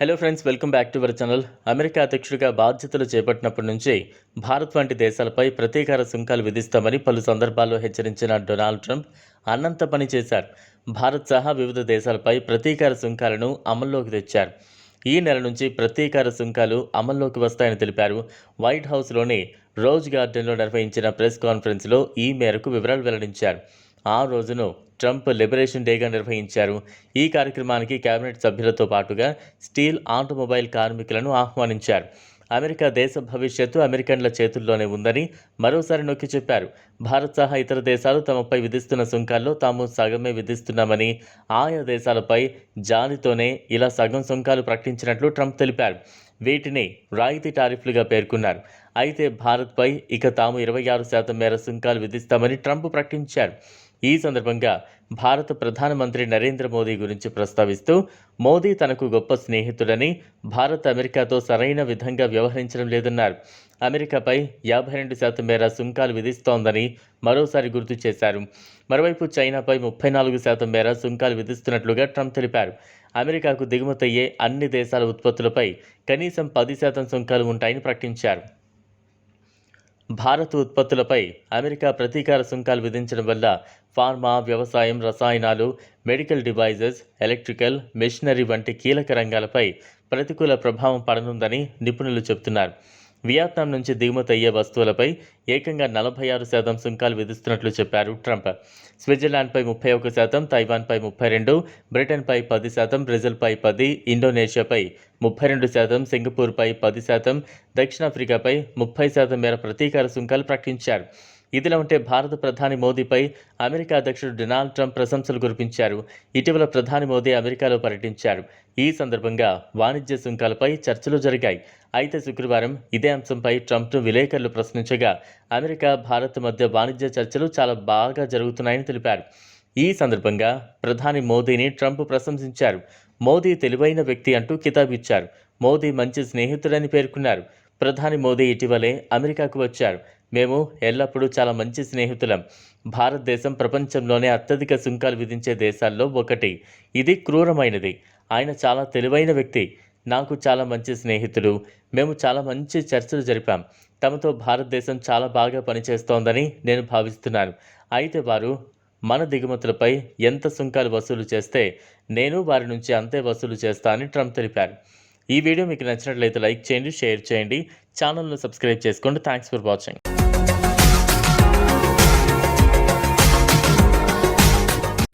Hello friends welcome back to our channel America అధ్యక్షుడిగా బాధ్యతలు చేపట్టినప్పటి నుంచి భారత్ వంటి దేశాలపై ప్రతీకార సుంకాలు విధిస్తామని పలు సందర్భాల్లో హెచ్చరించిన డొనాల్డ్ ట్రంప్ అన్నంత పని చేశారు. భారత్ సహా వివిధ దేశాలపై ప్రతీకార సుంకాలను అమల్లోకి తెచ్చారు. ఈ నెల నుంచి ప్రతీకార సుంకాలు అమల్లోకి వస్తాయని తెలిపారు. వైట్ హౌస్లోని రోజ్ గార్డెన్లో నిర్వహించిన ప్రెస్ కాన్ఫరెన్స్లో ఈ మేరకు వివరాలు వెల్లడించారు. ఆ రోజును ట్రంప్ లిబరేషన్ డేగా నిర్వహించారు. ఈ కార్యక్రమానికి కేబినెట్ సభ్యులతో పాటుగా స్టీల్ ఆటోమొబైల్ కార్మికులను ఆహ్వానించారు. అమెరికా దేశ భవిష్యత్తు అమెరికన్ల చేతుల్లోనే ఉందని మరోసారి నొక్కి చెప్పారు. భారత్ సహా ఇతర దేశాలు తమపై విధిస్తున్న సుంకాల్లో తాము సగమే విధిస్తున్నామని ఆయా దేశాలపై జాలితోనే ఇలా సగం సుంకాలు ప్రకటించినట్లు ట్రంప్ తెలిపారు. వీటిని రాయితీ టారిఫ్లుగా పేర్కొన్నారు. అయితే భారత్పై ఇక తాము ఇరవై ఆరు శాతం మేర సుంకాలు విధిస్తామని ట్రంప్ ప్రకటించారు. ఈ సందర్భంగా భారత ప్రధానమంత్రి నరేంద్ర మోదీ గురించి ప్రస్తావిస్తూ మోదీ తనకు గొప్ప స్నేహితుడని భారత్ అమెరికాతో సరైన విధంగా వ్యవహరించడం లేదన్నారు. అమెరికాపై యాభై రెండు శాతం మేర సుంకాలు విధిస్తోందని మరోసారి గుర్తు చేశారు. మరోవైపు చైనాపై ముప్పై నాలుగు శాతం మేర సుంకాలు విధిస్తున్నట్లుగా ట్రంప్ తెలిపారు. అమెరికాకు దిగుమతయ్యే అన్ని దేశాల ఉత్పత్తులపై కనీసం పది శాతం సుంకాలు ఉంటాయని ప్రకటించారు. భారత ఉత్పత్తులపై అమెరికా ప్రతీకార సుంకాలు విధించడం వల్ల ఫార్మా వ్యవసాయం రసాయనాలు మెడికల్ డివైజెస్ ఎలక్ట్రికల్ మెషినరీ వంటి కీలక రంగాలపై ప్రతికూల ప్రభావం పడనుందని నిపుణులు చెబుతున్నారు. వియత్నాం నుంచి దిగుమతి అయ్యే వస్తువులపై ఏకంగా నలభై ఆరు శాతం సుంకాలు విధిస్తున్నట్లు చెప్పారు ట్రంప్. స్విట్జర్లాండ్పై ముప్పై ఒక శాతం తైవాన్పై ముప్పై రెండు బ్రిటన్పై పది శాతం బ్రెజిల్పై పది ఇండోనేషియాపై ముప్పై రెండు శాతం సింగపూర్పై పది శాతం దక్షిణాఫ్రికాపై ముప్పై శాతం మేర ప్రతీకార సుంకాలు ప్రకటించారు. ఇదిలా ఉంటే భారత ప్రధాని మోదీపై అమెరికా అధ్యక్షుడు డొనాల్డ్ ట్రంప్ ప్రశంసలు కురిపించారు. ఇటీవల ప్రధాని మోదీ అమెరికాలో పర్యటించారు. ఈ సందర్భంగా వాణిజ్య సుంకాలపై చర్చలు జరిగాయి. అయితే శుక్రవారం ఇదే అంశంపై ట్రంప్ను విలేకరులు ప్రశ్నించగా అమెరికా భారత్ మధ్య వాణిజ్య చర్చలు చాలా బాగా జరుగుతున్నాయని తెలిపారు. ఈ సందర్భంగా ప్రధాని మోదీని ట్రంప్ ప్రశంసించారు. మోదీ తెలివైన వ్యక్తి అంటూ కితాబిచ్చారు మోదీ మంచి స్నేహితుడని పేర్కొన్నారు. ప్రధాని మోదీ ఇటీవలే అమెరికాకు వచ్చారు. మేము ఎల్లప్పుడూ చాలా మంచి స్నేహితులం. భారతదేశం ప్రపంచంలోనే అత్యధిక సుంకాలు విధించే దేశాల్లో ఒకటి. ఇది క్రూరమైనది. ఆయన చాలా తెలివైన వ్యక్తి. నాకు చాలా మంచి స్నేహితుడు మేము చాలా మంచి చర్చలు జరిపాం. తమతో భారతదేశం చాలా బాగా పనిచేస్తోందని నేను భావిస్తున్నాను. అయితే వారు మన దిగుమతులపై ఎంత సుంకాలు వసూలు చేస్తే నేను వారి నుంచి అంతే వసూలు చేస్తా అని ట్రంప్ తెలిపారు. ఈ వీడియో మీకు నచ్చినట్లయితే లైక్ చేయండి షేర్ చేయండి. ఛానల్ను సబ్స్క్రైబ్ చేసుకోండి. Thanks for watching.